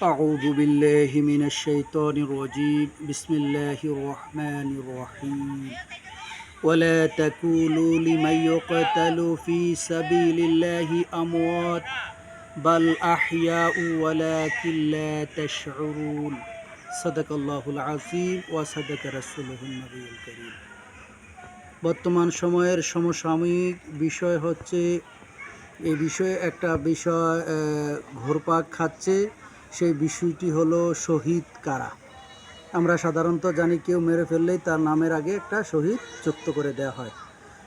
أعوذ بالله من الشيطان الرجيم بسم الله الرحمن الرحيم ولا تقولوا لمن يقتل في سبيل الله أموات بل أحياء ولكن لا تشعرون صدق الله العظيم وصدق رسوله النبي الكريم বর্তমান সময়ের সমসাময়িক বিষয় হচ্ছে এই বিষয়ে একটা বিষয় আহ, ঘুরপাক খাচ্ছে সেই বিষয়টি হলো শহীদ কারা? আমরা সাধারণত জানি কেউ মেরে ফেললেই তার নামের আগে একটা শহীদ যুক্ত করে দেওয়া হয়।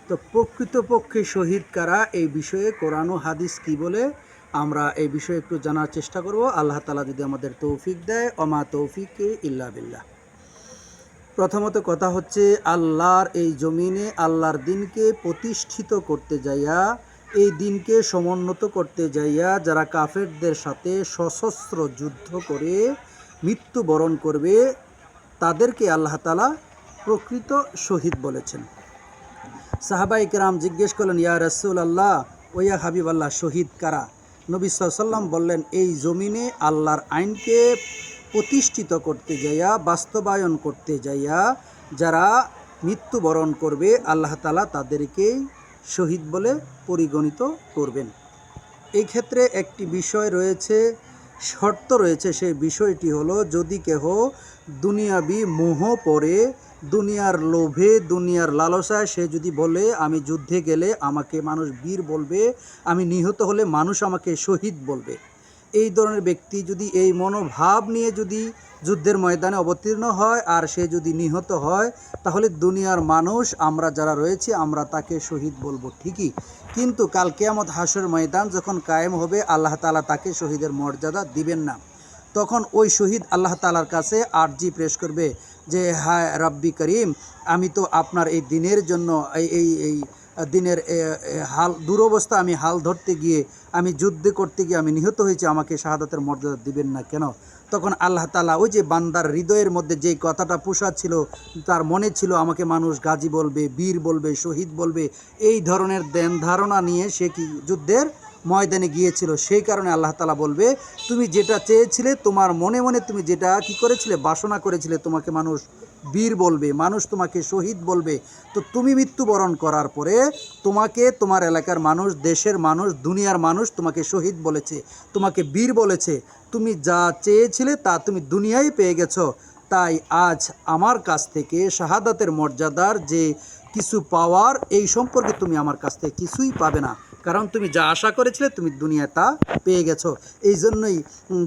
তো প্রকৃতপক্ষে শহীদ কারা এই বিষয়ে কোরআন হাদিস কি বলে? আমরা এই বিষয়ে একটু জানার চেষ্টা করব। আল্লাহ তালা যদি আমাদের তৌফিক দেয় অমা তৌফিক ইল্লা বিল্লাহ। প্রথমত কথা হচ্ছে, আল্লাহর এই জমিনে আল্লাহর দিনকে প্রতিষ্ঠিত করতে যাইয়া এই দিনকে সমুন্নত করতে যাইয়া যারা কাফেরদের সাথে সশস্ত্র যুদ্ধ করে মৃত্যুবরণ করবে, তাদেরকে আল্লাহ তালা প্রকৃত শহীদ বলেছেন। সাহাবাই কেরাম জিজ্ঞেস করলেন, ইয়া রসুল আল্লাহ ওয়া হাবিব আল্লাহ শহীদ কারা? নবী সাল্লাম বললেন, এই জমিনে আল্লাহর আইনকে প্রতিষ্ঠিত করতে যাইয়া, বাস্তবায়ন করতে যাইয়া যারা মৃত্যুবরণ করবে, আল্লাহ তালা তাদেরকেই শহীদ বলে পরিগণিত করবেন। এই ক্ষেত্রে একটি বিষয় রয়েছে, শর্ত রয়েছে সেই বিষয়টি হলো, যদি কেহ দুনিয়াবি মোহ পরে দুনিয়ার লোভে, দুনিয়ার লালসায়, সে যদি বলে, আমি যুদ্ধে গেলে আমাকে মানুষ বীর বলবে, আমি নিহত হলে মানুষ আমাকে শহীদ বলবে। এই ধরনের ব্যক্তি যদি এই মনোভাব নিয়ে যদি যুদ্ধের ময়দানে অবতীর্ণ হয় আর সে যদি নিহত হয়, তাহলে দুনিয়ার মানুষ, আমরা যারা রয়েছে, আমরা তাকে শহীদ বলব ঠিকই। কিন্তু কাল কেয়ামত হাসর ময়দান যখন কায়েম হবে, আল্লাহ তালা তাকে শহীদের মর্যাদা দিবেন না। তখন ওই শহীদ আল্লাহ তালার কাছে আরজি প্রেস করবে যে, হায় রাব্বি করিম, আমি তো আপনার এই দিনের জন্য এই এই দিনের হাল, দুরবস্থা আমি হাল ধরতে গিয়ে, আমি যুদ্ধ করতে গিয়ে আমি নিহত হয়েছি, আমাকে শাহাদাতের মর্যাদা দিবেন না কেন? তখন আল্লাহ তালা ওই যে বান্দার হৃদয়ের মধ্যে যেই কথাটা পোষা ছিল তার মনে ছিল, আমাকে মানুষ গাজী বলবে, বীর বলবে, শহীদ বলবে, এই ধরনের দেন ধারণা নিয়ে সে কি যুদ্ধের ময়দানে গিয়েছিল? সেই কারণে আল্লাহ তালা বলবে, তুমি যেটা চেয়েছিলে, তোমার মনে মনে তুমি যেটা কি করেছিলে, বাসনা করেছিলে, তোমাকে মানুষ বীর বলবে, মানুষ তোমাকে শহীদ বলবে। তো তুমি মৃত্যুবরণ করার পরে তোমাকে তোমার এলাকার মানুষ, দেশের মানুষ, দুনিয়ার মানুষ তোমাকে শহীদ বলেছে, তোমাকে বীর বলেছে। তুমি যা চেয়েছিলে তা তুমি দুনিয়ায় পেয়ে গেছো। তাই আজ আমার কাছ থেকে শাহাদাতের মর্যাদার যে কিছু পাওয়ার, এই সম্পর্কে তুমি আমার কাছ থেকে কিছুই পাবে না। কারণ তুমি যা আশা করেছিলে তুমি দুনিয়ায় তা পেয়ে গেছো। এই জন্যই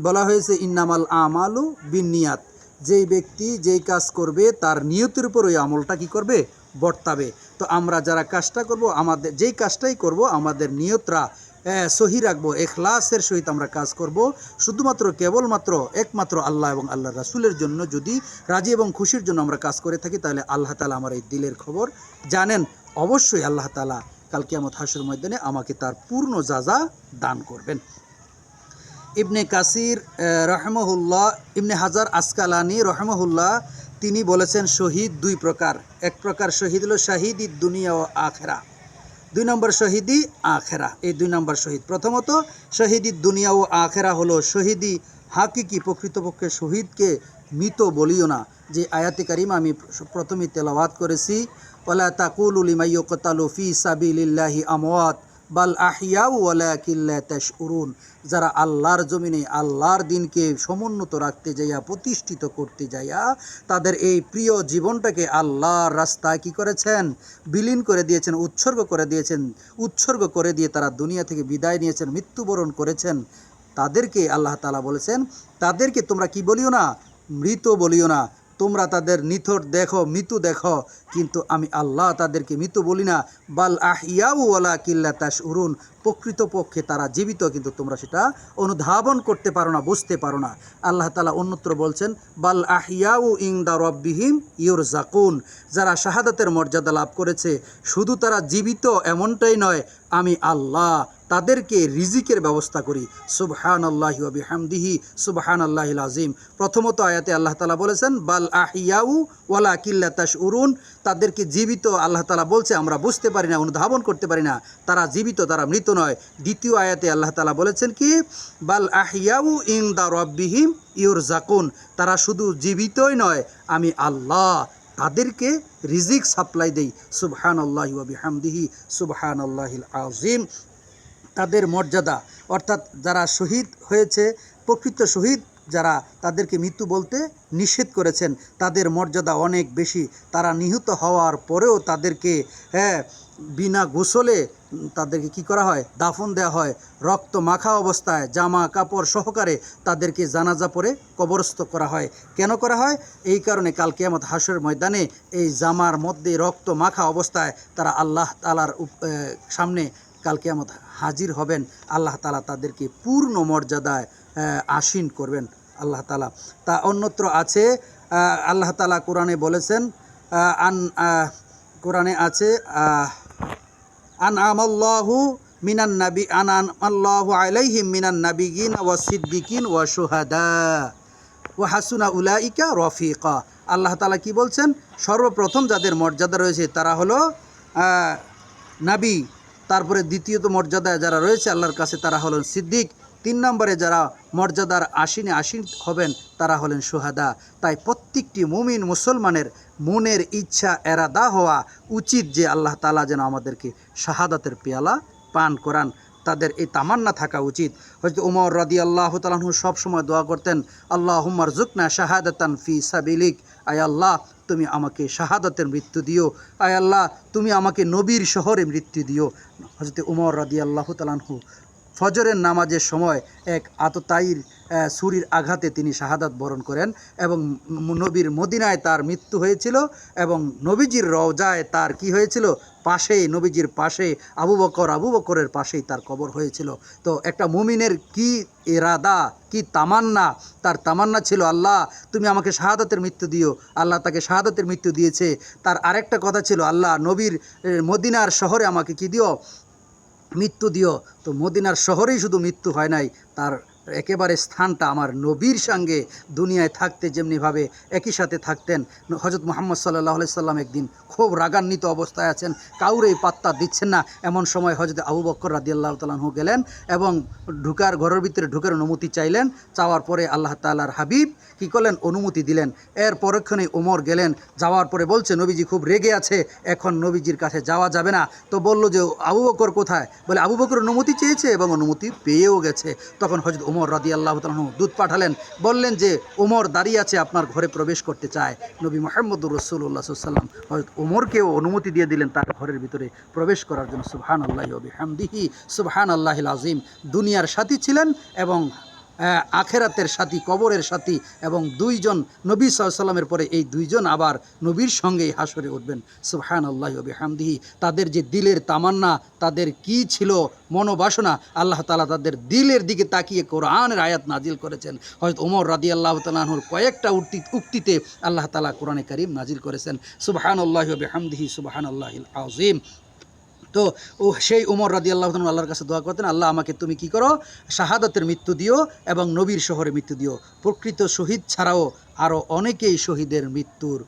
বলা হয়েছে, ইন্নামাল আমালু বিনিয়াত। যেই ব্যক্তি যেই কাজ করবে, তার নিয়তির উপর ওই আমলটা কি করবে? বর্তাবে। তো আমরা যারা কাজটা করব, আমাদের যেই কাজটাই করব, আমাদের নিয়তরা সহি রাখব। এখলাসের সহিত আমরা কাজ করব। শুধুমাত্র, কেবলমাত্র, একমাত্র আল্লাহ এবং আল্লাহ রাসুলের জন্য যদি রাজি এবং খুশির জন্য আমরা কাজ করে থাকি, তাহলে আল্লাহ তালা আমার এই দিলের খবর জানেন। অবশ্যই আল্লাহ তালা কালকে কিয়ামত হাসুর ময়দানে আমাকে তার পূর্ণ যা দান করবেন। ইবনে কাসির রহমহুল্লাহ, ইবনে হাজার আসকালানি রহমহুল্লাহ, তিনি বলেছেন শহীদ দুই প্রকার। এক প্রকার শহীদ হলো শাহিদ দুনিয়া ও আখেরা। দুই নম্বর শহীদি আখেরা, এই দুই নম্বর শহীদ। প্রথমত, শহীদি দুনিয়া ও আখেরা হলো শহীদি হাকিকি, প্রকৃতপক্ষে শহীদকে মৃত বলিও না। যে আয়াতি কারিম আমি প্রথমে তেলাওয়াত করেছি ওলা তাকুল উলিমাইয়কতালু ফি সাবিলিল্লাহি আমওয়াত বাল আহিয়া কিল্লা তাশউরুন, যারা আল্লাহর জমিনে আল্লাহর দিনকে সমুন্নত রাখতে যাইয়া, প্রতিষ্ঠিত করতে যাইয়া, তাদের এই প্রিয় জীবনটাকে আল্লাহর রাস্তায় কি করেছেন? বিলীন করে দিয়েছেন, উৎসর্গ করে দিয়েছেন, উৎসর্গ করে দিয়ে তারা দুনিয়া থেকে বিদায় নিয়েছেন, মৃত্যুবরণ করেছেন। তাদেরকে আল্লাহ তালা বলেছেন, তাদেরকে তোমরা কি বলিও না? মৃত বলিও না। তোমরা তাদের নিথর দেখো, মৃত্যু দেখো, কিন্তু আমি আল্লাহ তাদেরকে মৃত বলি না। বাল আহিয়াউ ওয়ালা কিল্লা তাস উরুন প্রকৃতপক্ষে তারা জীবিত, কিন্তু তোমরা সেটা অনুধাবন করতে পারো না, বুঝতে পারো না। আল্লাহ তালা অন্যত্র বলছেন, বাল আহিয়াউ ইংদা রব্বিহিম ইউর জাকুন যারা শাহাদাতের মর্যাদা লাভ করেছে, শুধু তারা জীবিত এমনটাই নয়, আমি আল্লাহ তাদেরকে রিজিকের ব্যবস্থা করি। সুবহান আল্লাহি বিহামদিহি সুবহান আল্লাহিল আজিম প্রথমত আয়াতে আল্লাহ তালা বলেছেন, বাল আহিয়াউ ওয়ালা কিল্লা তাস উরুন তাদেরকে জীবিত আল্লাহ তালা বলছে, আমরা বুঝতে পারি না, অনুধাবন করতে পারি না। তারা জীবিত, তারা মৃত নয়। দ্বিতীয় আয়াতে আল্লাহ তালা বলেছেন কি, বাল আহিয়াউ ইন দা রব্বিহিম ইউর জাকুন তারা শুধু জীবিতই নয়, আমি আল্লাহ তাদেরকে রিজিক সাপ্লাই দেই। সুবহান আল্লাহি বিহামদিহি সুবহান আল্লাহিল আজিম তাদের মর্যাদা। অর্থাৎ যারা শহীদ হয়েছে, প্রকৃত শহীদ যারা, তাদেরকে মৃত্যু বলতে নিষেধ করেছেন। তাদের মর্যাদা অনেক বেশি। তারা নিহত হওয়ার পরেও তাদেরকে হ্যাঁ বিনা গোসলে তাদেরকে কি করা হয়? দাফন দেওয়া হয়। রক্ত মাখা অবস্থায় জামা কাপড় সহকারে তাদেরকে জানাজা পরে কবরস্থ করা হয়। কেন করা হয়? এই কারণে কাল কেয়ামত হাসর ময়দানে এই জামার মধ্যে রক্ত মাখা অবস্থায় তারা আল্লাহ তালার সামনে কাল কেয়ামত হাজির হবেন, আল্লাহ তালা তাদেরকে পূর্ণ মর্যাদায় আসীন করবেন, আল্লাহ তালা তা অন্যত্র আছে আল্লাহ তালা কোরআনে বলেছেন আন কোরআনে আছে আন আমাল্লাহু মিনান নাবি আন আন আল্লাহু আলাইহিম মিনান নাবিগিন ওয়া সিদ্দিকিন ওয়া শুহাদা। ও হাসুনা উলাইকা রফিকা। আল্লাহ তালা কি বলছেন? সর্বপ্রথম যাদের মর্যাদা রয়েছে তারা হলো নাবি। তারপরে দ্বিতীয়ত মর্যাদায় যারা রয়েছে, আল্লাহর কাছে তারা হলেন সিদ্দিক। তিন নম্বরে যারা মর্যাদার আসিনে আসীন হবেন, তারা হলেন সোহাদা। তাই প্রত্যেকটি মুমিন মুসলমানের মনের ইচ্ছা, এরাদা হওয়া উচিত যে আল্লাহ তালা যেন আমাদেরকে শাহাদাতের পেয়ালা পান করান। তাদের এই তামান্না থাকা উচিত। হয়তো উমর রদি আল্লাহ তালাহু সবসময় দোয়া করতেন আল্লাহ হুমার জুকনা শাহাদাতান ফি সাবিলিক। আয় আল্লাহ তুমি আমাকে শাহাদাতের মৃত্যু দিও। আয় আল্লাহ, তুমি আমাকে নবীর শহরে মৃত্যু দিও। হজরত উমর রাদি আল্লাহ তালাহু ফজরের নামাজের সময় এক আততায়ীর ছুরির আঘাতে তিনি শাহাদাত বরণ করেন এবং নবীর মদিনায় তার মৃত্যু হয়েছিল এবং নবীজির রওজায় তার কি হয়েছিল? পাশেই, নবীজির পাশে আবু বকর আবু বকরের পাশেই তার কবর হয়েছিল। তো একটা মুমিনের কি এরাদা কি তামান্না? তার তামান্না ছিল, আল্লাহ, তুমি আমাকে শাহাদাতের মৃত্যু দিও। আল্লাহ তাকে শাহাদাতের মৃত্যু দিয়েছে। তার আরেকটা কথা ছিল, আল্লাহ, নবীর মদিনার শহরে আমাকে কি দিও? মৃত্যু দিও। তো মদিনার শহরেই শুধু মৃত্যু হয় নাই, তার একেবারে স্থানটা আমার নবীর সঙ্গে দুনিয়ায় থাকতে যেমনিভাবে একই সাথে থাকতেন। হজরত মোহাম্মদ সাল্লাহ সাল্লাম একদিন খুব রাগান্বিত অবস্থায় আছেন, কাউরেই পাত্তা দিচ্ছেন না। এমন সময় হজরত আবু বক্কর রাদি আল্লাহ তালাহু গেলেন এবং ঢুকার, ঘরের ভিতরে ঢুকার অনুমতি চাইলেন। চাওয়ার পরে আল্লাহ তাল্লাহর হাবিব কী করলেন? অনুমতি দিলেন। এর পরক্ষণে ওমর গেলেন। যাওয়ার পরে বলছে, নবীজি খুব রেগে আছে, এখন নবীজির কাছে যাওয়া যাবে না। তো বলল যে, আবু বকর কোথায়? বলে, আবু বকর অনুমতি চেয়েছে এবং অনুমতি পেয়েও গেছে। তখন হজরত ওমর রাদি আল্লাহ দুধ পাঠালেন, বললেন যে, ওমর দাঁড়িয়ে আছে আপনার ঘরে প্রবেশ করতে চায়। নবী মোহাম্মদুর রসুল্লাহ সাল্লাম ওমরকেও অনুমতি দিয়ে দিলেন তার ঘরের ভিতরে প্রবেশ করার জন্য। সুবহান আল্লাহ হামদিহি সুবহান আল্লাহ আজিম দুনিয়ার সাথী ছিলেন এবং আখেরাতের সাথী, কবরের সাথী এবং দুইজন নবী সাল্লামের পরে এই দুইজন আবার নবীর সঙ্গেই হাসরে উঠবেন। সুবহান আল্লাহ হামদিহি তাদের যে দিলের তামান্না, তাদের কি ছিল মনোবাসনা, আল্লাহ তালা তাদের দিলের দিকে তাকিয়ে কোরআনের আয়াত নাজিল করেছেন। হয়তো ওমর রাদি আল্লাহ তালাহুর কয়েকটা উক্তি, উক্তিতে আল্লাহ তালা কোরআনে করিম নাজিল করেছেন। সুবহান আল্লাহ হামদিহি সুবহান আল্লাহ আজিম তো ও সেই উমর রাদি আল্লাহ আল্লাহর কাছে দোয়া করতেন, আল্লাহ, আমাকে তুমি কি করো? শাহাদতের মৃত্যু দিও এবং নবীর শহরে মৃত্যু দিও। প্রকৃত শহীদ ছাড়াও আরও অনেকেই শহীদের মৃত্যুর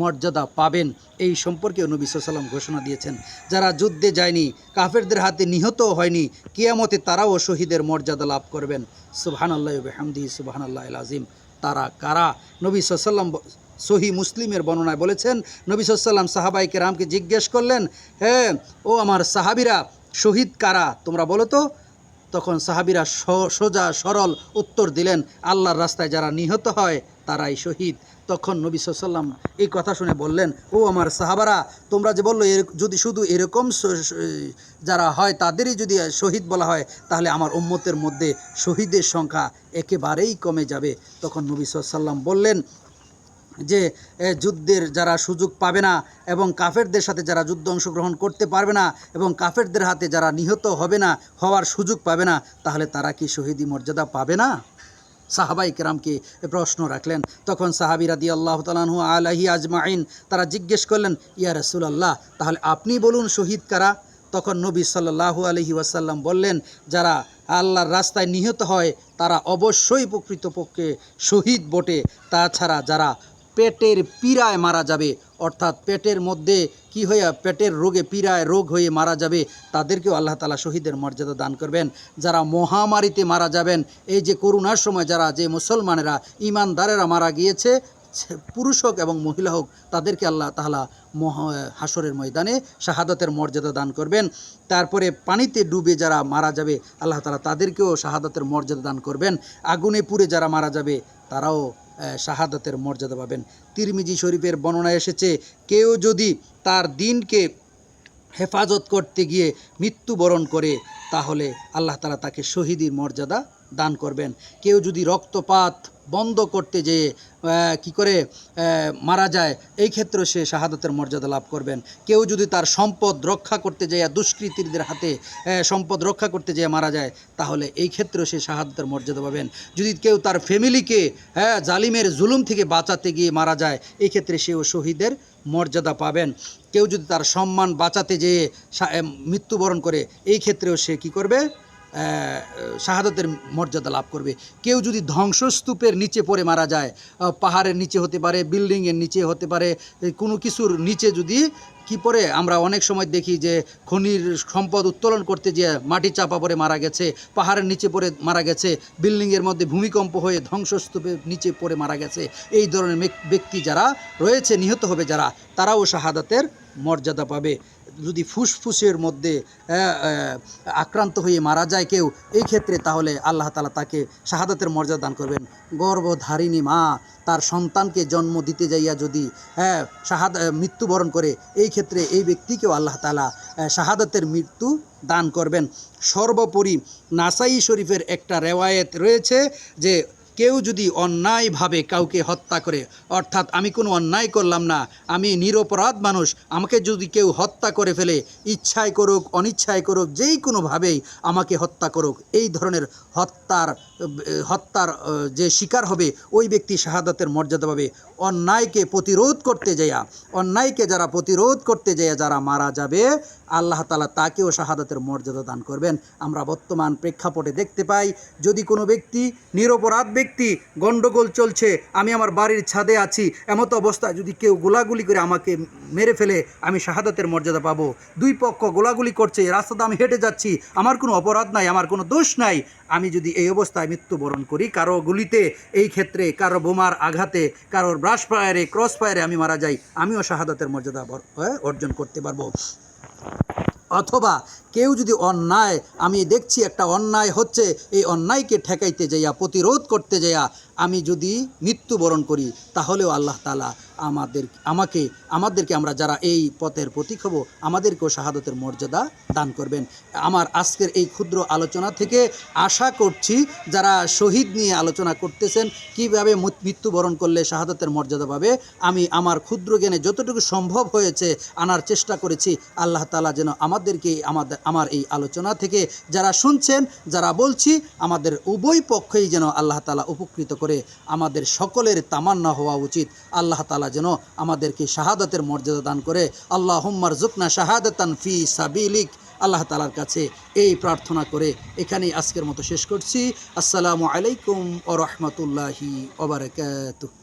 মর্যাদা পাবেন। এই সম্পর্কে নবী সাল্লাম ঘোষণা দিয়েছেন। যারা যুদ্ধে যায়নি, কাফেরদের হাতে নিহত হয়নি, কিয়ামতে তারাও শহীদের মর্যাদা লাভ করবেন। সুবহান আল্লাহ হামদি সুবহান আল্লাহ আজিম তারা কারা? নবী সাল্লাম সহি মুসলিমের বর্ণনায় বলেছেন, নবী সাল্লাম সাহাবাইকে রামকে জিজ্ঞেস করলেন হ্যাঁ ও আমার সাহাবিরা শহীদ কারা? তোমরা বলো তো। তখন সাহাবিরা সোজা, সরল উত্তর দিলেন, আল্লাহর রাস্তায় যারা নিহত হয়, তারাই শহীদ। তখন নবী সাল্লাম এই কথা শুনে বললেন, ও আমার সাহাবারা, তোমরা যে বলল এর যদি শুধু এরকম যারা হয়, তাদেরই যদি শহীদ বলা হয়, তাহলে আমার উম্মতের মধ্যে শহীদের সংখ্যা একেবারেই কমে যাবে। তখন নবী সাল্লাম বললেন যে যুদ্ধের যারা সুযোগ পাবে না এবং কাফেরদের সাথে যারা যুদ্ধ অংশগ্রহণ করতে পারবে না এবং কাফেরদের হাতে যারা নিহত হবে না, হওয়ার সুযোগ পাবে না, তাহলে তারা কি শহীদি মর্যাদা পাবে না? সাহাবাই কেরামকে প্রশ্ন রাখলেন। তখন সাহাবিরা আল্লাহ তালাহু আলাহি আজমাইন তারা জিজ্ঞেস করলেন, ইয়া রসুল আল্লাহ তাহলে আপনি বলুন শহীদ কারা? তখন নবী সাল্লাহু আলহি ওয়াসাল্লাম বললেন, যারা আল্লাহর রাস্তায় নিহত হয়, তারা অবশ্যই প্রকৃতপক্ষে শহীদ বটে। তাছাড়া যারা পেটের পীড়ায় মারা যাবে। অর্থাৎ পেটের মধ্যে কি হয়ে, পেটের রোগে পীড়ায় রোগ হয়ে মারা যাবে, তাদেরকেও আল্লাহ তালা শহীদের মর্যাদা দান করবেন। যারা মহামারীতে মারা যাবেন, এই যে করোনার সময় যারা, যে মুসলমানেরা, ইমানদারেরা মারা গিয়েছে পুরুষ হোক এবং মহিলা হোক, তাদেরকে আল্লাহ তাহলা মহ হাসরের ময়দানে শাহাদাতের মর্যাদা দান করবেন। তারপরে পানিতে ডুবে যারা মারা যাবে, আল্লাহ তালা তাদেরকেও শাহাদাতের মর্যাদা দান করবেন। আগুনে পুড়ে যারা মারা যাবে, তারাও শাহাদাতের মর্যাদা পাবেন। তিরমিজি শরীফের বর্ণনা এসেছে, কেউ যদি তার দিনকে হেফাজত করতে গিয়ে মৃত্যুবরণ করে, তাহলে আল্লাহ তালা তাকে শহীদির মর্যাদা দান করবেন। কেউ যদি রক্তপাত বন্ধ করতে যেয়ে কি করে মারা যায়, এই ক্ষেত্রে সে শাহাদতের মর্যাদা লাভ করবেন। কেউ যদি তার সম্পদ রক্ষা করতে যায় দুষ্কৃতীদের হাতে সম্পদ রক্ষা করতে যেয়ে মারা যায়, তাহলে এই ক্ষেত্রেও সে শাহাদতের মর্যাদা পাবেন। যদি কেউ তার ফ্যামিলিকে হ্যাঁ জালিমের জুলুম থেকে বাঁচাতে গিয়ে মারা যায়, এই ক্ষেত্রে সেও শহীদের মর্যাদা পাবেন। কেউ যদি তার সম্মান বাঁচাতে যেয়ে মৃত্যুবরণ করে, এই ক্ষেত্রেও সে কি করবে? শাহাদতের মর্যাদা লাভ করবে। কেউ যদি ধ্বংসস্তূপের নিচে পড়ে মারা যায় পাহাড়ের নিচে হতে পারে, বিল্ডিংয়ের নিচে হতে পারে কোনো কিছুর নিচে যদি কি পরে আমরা অনেক সময় দেখি যে খনির সম্পদ উত্তোলন করতে গিয়ে মাটি চাপা পড়ে মারা গেছে, পাহাড়ের নিচে পড়ে মারা গেছে, বিল্ডিংয়ের মধ্যে ভূমিকম্প হয়ে ধ্বংসস্তূপের নিচে পড়ে মারা গেছে, এই ধরনের ব্যক্তি যারা রয়েছে, নিহত হবে যারা, তারাও শাহাদাতের মর্যাদা পাবে। যদি ফুসফুসের মধ্যে আক্রান্ত হয়ে মারা যায় কেউ, এই ক্ষেত্রে তাহলে আল্লাহ তালা তাকে শাহাদাতের মর্যাদা দান করবেন। গর্ভধারিণী মা, তার সন্তানকে জন্ম দিতে যাইয়া যদি হ্যাঁ শাহাদ মৃত্যুবরণ করে, এই ক্ষেত্রে এই ব্যক্তিকেও আল্লাহ তালা শাহাদাতের মৃত্যু দান করবেন। সর্বোপরি নাসাই শরীফের একটা রেওয়ায়েত রয়েছে যে কেউ যদি অন্যায়ভাবে কাউকে হত্যা করে, অর্থাৎ আমি কোনো অন্যায় করলাম না, আমি নিরপরাধ মানুষ, আমাকে যদি কেউ হত্যা করে ফেলে, ইচ্ছায় করুক, অনিচ্ছায় করুক, যেই কোনোভাবেই আমাকে হত্যা করুক, এই ধরনের হত্যার হত্যার যে শিকার হবে, ওই ব্যক্তি শাহাদাতের মর্যাদা পাবে। অন্যায়কে প্রতিরোধ করতে যাইয়া, অন্যায়কে যারা প্রতিরোধ করতে যাইয়া যারা মারা যাবে, আল্লাহ তালা তাকেও শাহাদাতের মর্যাদা দান করবেন। আমরা বর্তমান প্রেক্ষাপটে দেখতে পাই, যদি কোনো ব্যক্তি নিরপরাধ ব্যক্তি গণ্ডগোল চলছে, আমি আমার বাড়ির ছাদে আছি। এমতো অবস্থায় যদি কেউ গোলাগুলি করে আমাকে মেরে ফেলে, আমি শাহাদাতের মর্যাদা পাবো। দুই পক্ষ গোলাগুলি করছে রাস্তাতে আমি হেঁটে যাচ্ছি, আমার কোনো অপরাধ নাই, আমার কোনো দোষ নাই। আমি যদি এই অবস্থায় মৃত্যুবরণ করি, কারও গুলিতে, এই ক্ষেত্রে, কারও বোমার আঘাতে, কারোর ব্রাশ ফায়ারে, ক্রস ফায়ারে আমি মারা যাই, আমিও শাহাদাতের মর্যাদা অর্জন করতে পারব। অথবা কেউ যদি অন্যায়, আমি দেখছি একটা অন্যায় হচ্ছে, এই অন্যায়কে ঠেকাইতে যাইয়া, প্রতিরোধ করতে যাইয়া আমি যদি মৃত্যুবরণ করি, তাহলেও আল্লাহ তালা আমাদের, আমাকে, আমাদেরকে আমরা যারা এই পথের প্রতীক হব, আমাদেরকেও শাহাদতের মর্যাদা দান করবেন। আমার আজকের এই ক্ষুদ্র আলোচনা থেকে আশা করছি যারা শহীদ নিয়ে আলোচনা করতেছেন, কীভাবে মৃত্যুবরণ করলে শাহাদতের মর্যাদা পাবে, আমি আমার ক্ষুদ্র জ্ঞানে যতটুকু সম্ভব হয়েছে, আনার চেষ্টা করেছি, আল্লাহ তালা যেন আমাদেরকে আমাদের, আমার এই আলোচনা থেকে যারা শুনছেন, যারা বলছি, আমাদের উভয় পক্ষেই যেন আল্লাহ তালা উপকৃত করে আমাদের সকলের তামান্না হওয়া উচিত। আল্লাহ তালা যেন আমাদেরকে শাহাদাতের মর্যাদা দান করে। আল্লাহ হুম্মার জুকনা শাহাদাতান ফি সাবিলিক। আল্লাহ তালার কাছে এই প্রার্থনা করে এখানেই আজকের মতো শেষ করছি। আসসালামু আলাইকুম ও রহমতুল্লাহি ওবরাকাতুহ